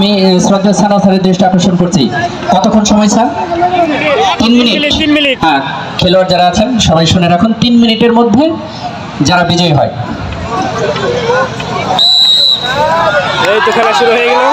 আমি শ্রদ্ধা সানা স্যারের দৃষ্টি আকর্ষণ করছি। কতক্ষণ সময় স্যার? তিন মিনিট। তিন মিনিট। হ্যাঁ খেলোয়াড় যারা আছেন সবাই শুনে রাখুন তিন মিনিটের মধ্যে যারা বিজয়ী হয়। এই তো খেলা শুরু হয়ে গেল।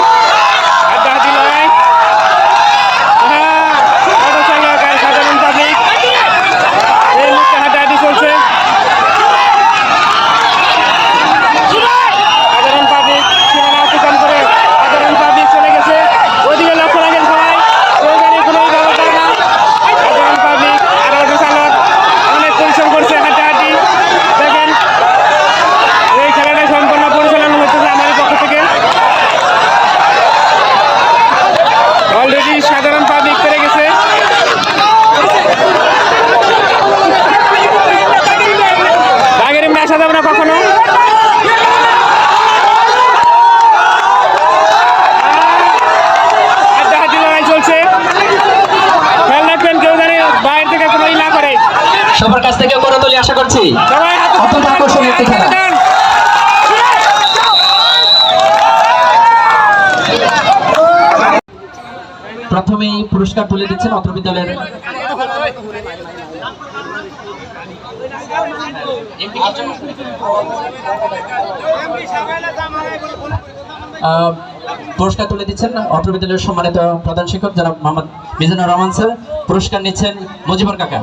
কোনো ই না করে। সবার কাছ থেকে করতলি আশা করছি। অত্যন্ত আকর্ষণীয় একটি খেলা। প্রথমেই পুরস্কার তুলে দিচ্ছেন অত্র বিদ্যালয়ের পুরস্কার তুলে দিচ্ছেন অত্র বিদ্যালয়ের সম্মানিত প্রধান শিক্ষক যারা মোহাম্মদ মিজানুর রহমান স্যার। পুরস্কার নিচ্ছেন মুজিবুর কাকা।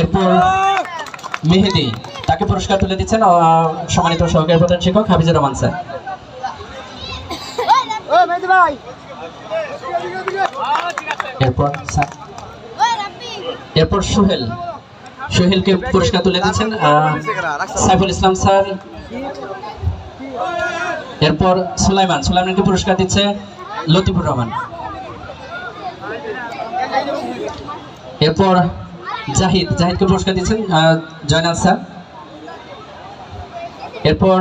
এরপর মেহেদি, তাকে পুরস্কার তুলে দিচ্ছেন সম্মানিত সহকারী প্রধান শিক্ষক হাফিজুর রহমান স্যার। এরপর এরপর সোহেল। সোহেলকে পুরস্কার তুলে দিচ্ছেন সাইফুল ইসলাম স্যার। এরপর সুলাইমান। সুলাইমানকে পুরস্কার দিচ্ছে লতিফুর রহমান। এরপর জাহিদ। জাহিদকে পুরস্কার দিচ্ছেন জয়নাল স্যার। এরপর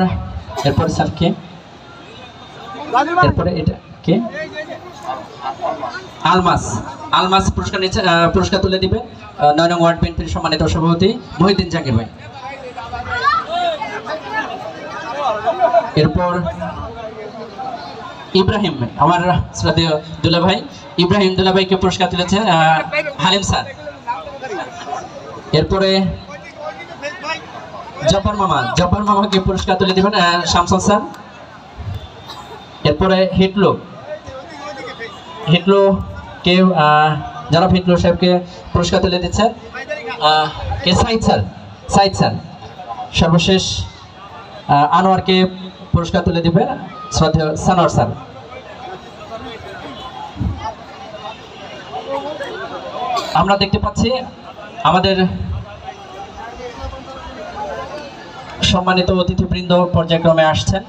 এরপর স্যার কে এরপরে এটা কে? আলমাস। আলমাস পুরস্কার পুরস্কার তুলে দিবে নয় নং ওয়ার্ড বিএনপির সম্মানিত সভাপতি জাকির ভাই। এরপর ইব্রাহিম, আমার শ্রদ্ধেয় ভাই। ইব্রাহিম দুলা পুরস্কার তুলেছে হালিম স্যার। এরপরে জব্বার মামা, জব্বার মামাকে পুরস্কার তুলে দিবেন শামসুল স্যার। এরপরে হিটলো হিটলো কে জনাব হিটলো সাহেবকে পুরস্কার তুলে দিচ্ছেন। কে? Saeed sir Saeed sir. সর্বশেষ আনোয়ারকে পুরস্কার তুলে দিবে শ্রদ্ধেয় সানোয়ার স্যার। আমরা দেখতে পাচ্ছি আমাদের সম্মানিত অতিথিবৃন্দ পর্যায়ক্রমে আসছেন।